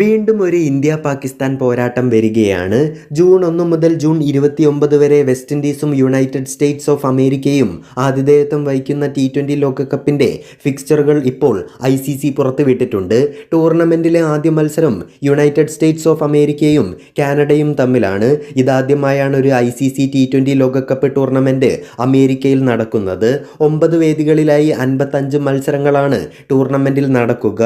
വീണ്ടും ഒരു ഇന്ത്യ പാകിസ്ഥാൻ പോരാട്ടം വരികയാണ്. ജൂൺ ഒന്ന് മുതൽ ജൂൺ ഇരുപത്തിയൊമ്പത് വരെ വെസ്റ്റ് ഇൻഡീസും യുണൈറ്റഡ് സ്റ്റേറ്റ്സ് ഓഫ് അമേരിക്കയും ആതിഥേയത്വം വഹിക്കുന്ന ടി ട്വന്റി ലോകകപ്പിന്റെ ഫിക്സ്ചറുകൾ ഇപ്പോൾ ഐ സി സി പുറത്തുവിട്ടിട്ടുണ്ട്. ടൂർണമെന്റിലെ ആദ്യ മത്സരം യുണൈറ്റഡ് സ്റ്റേറ്റ്സ് ഓഫ് അമേരിക്കയും കാനഡയും തമ്മിലാണ്. ഇതാദ്യമായാണ് ഒരു I C C T twenty ലോകകപ്പ് ടൂർണമെന്റ് അമേരിക്കയിൽ നടക്കുന്നത്. ഒമ്പത് വേദികളിലായി അൻപത്തഞ്ച് മത്സരങ്ങളാണ് ടൂർണമെന്റിൽ നടക്കുക.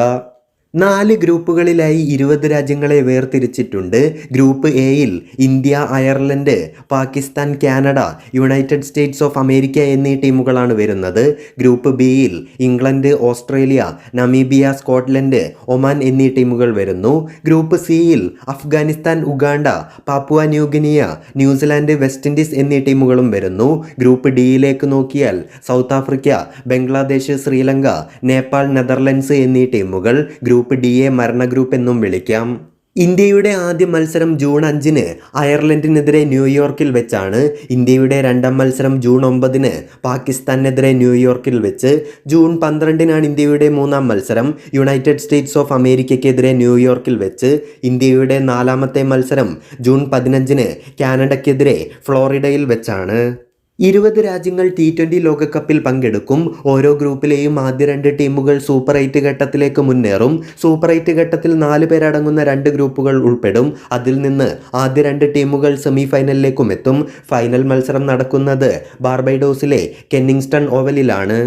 നാല് ഗ്രൂപ്പുകളിലായി ഇരുപത് രാജ്യങ്ങളെ വേർതിരിച്ചിട്ടുണ്ട്. ഗ്രൂപ്പ് എയിൽ India Ireland Pakistan Canada United States of America എന്നീ ടീമുകളാണ് വരുന്നത്. ഗ്രൂപ്പ് ബിയിൽ England Australia Namibia Scotland Oman എന്നീ ടീമുകൾ വരുന്നു. ഗ്രൂപ്പ് സിയിൽ Afghanistan Uganda Papua New Guinea New Zealand West Indies എന്നീ ടീമുകളും വരുന്നു. ഗ്രൂപ്പ് ഡിയിലേക്ക് നോക്കിയാൽ South Africa Bangladesh Sri Lanka Nepal Netherlands എന്നീ ടീമുകൾ. ഗ്രൂപ്പ് ഡിയെ മരണ ഗ്രൂപ്പ് എന്നും വിളിക്കാം. ഇന്ത്യയുടെ ആദ്യ മത്സരം ജൂൺ അഞ്ചിന് അയർലൻഡിനെതിരെ ന്യൂയോർക്കിൽ വെച്ചാണ്. ഇന്ത്യയുടെ രണ്ടാം മത്സരം ജൂൺ ഒമ്പതിന് പാകിസ്ഥാനെതിരെ ന്യൂയോർക്കിൽ വെച്ച്. ജൂൺ പന്ത്രണ്ടിനാണ് ഇന്ത്യയുടെ മൂന്നാം മത്സരം. യുണൈറ്റഡ് സ്റ്റേറ്റ്സ് ഓഫ് അമേരിക്കയ്ക്കെതിരെ ന്യൂയോർക്കിൽ വെച്ച്. ഇന്ത്യയുടെ നാലാമത്തെ മത്സരം ജൂൺ പതിനഞ്ചിന് കാനഡയ്ക്കെതിരെ ഫ്ലോറിഡയിൽ വെച്ചാണ്. ഇരുപത് രാജ്യങ്ങൾ ടി ട്വന്റി ലോകകപ്പിൽ പങ്കെടുക്കും. ഓരോ ഗ്രൂപ്പിലെയും ആദ്യ രണ്ട് ടീമുകൾ സൂപ്പർ എയ്റ്റ് ഘട്ടത്തിലേക്ക് മുന്നേറും. സൂപ്പർ എയ്റ്റ് ഘട്ടത്തിൽ നാല് പേരടങ്ങുന്ന രണ്ട് ഗ്രൂപ്പുകൾ ഉൾപ്പെടും. അതിൽ നിന്ന് ആദ്യ രണ്ട് ടീമുകൾ സെമി ഫൈനലിലേക്കും എത്തും. ഫൈനൽ മത്സരം നടക്കുന്നത് ബാർബൈഡോസിലെ കെന്നിങ്സ്റ്റൺ ഓവലിലാണ്.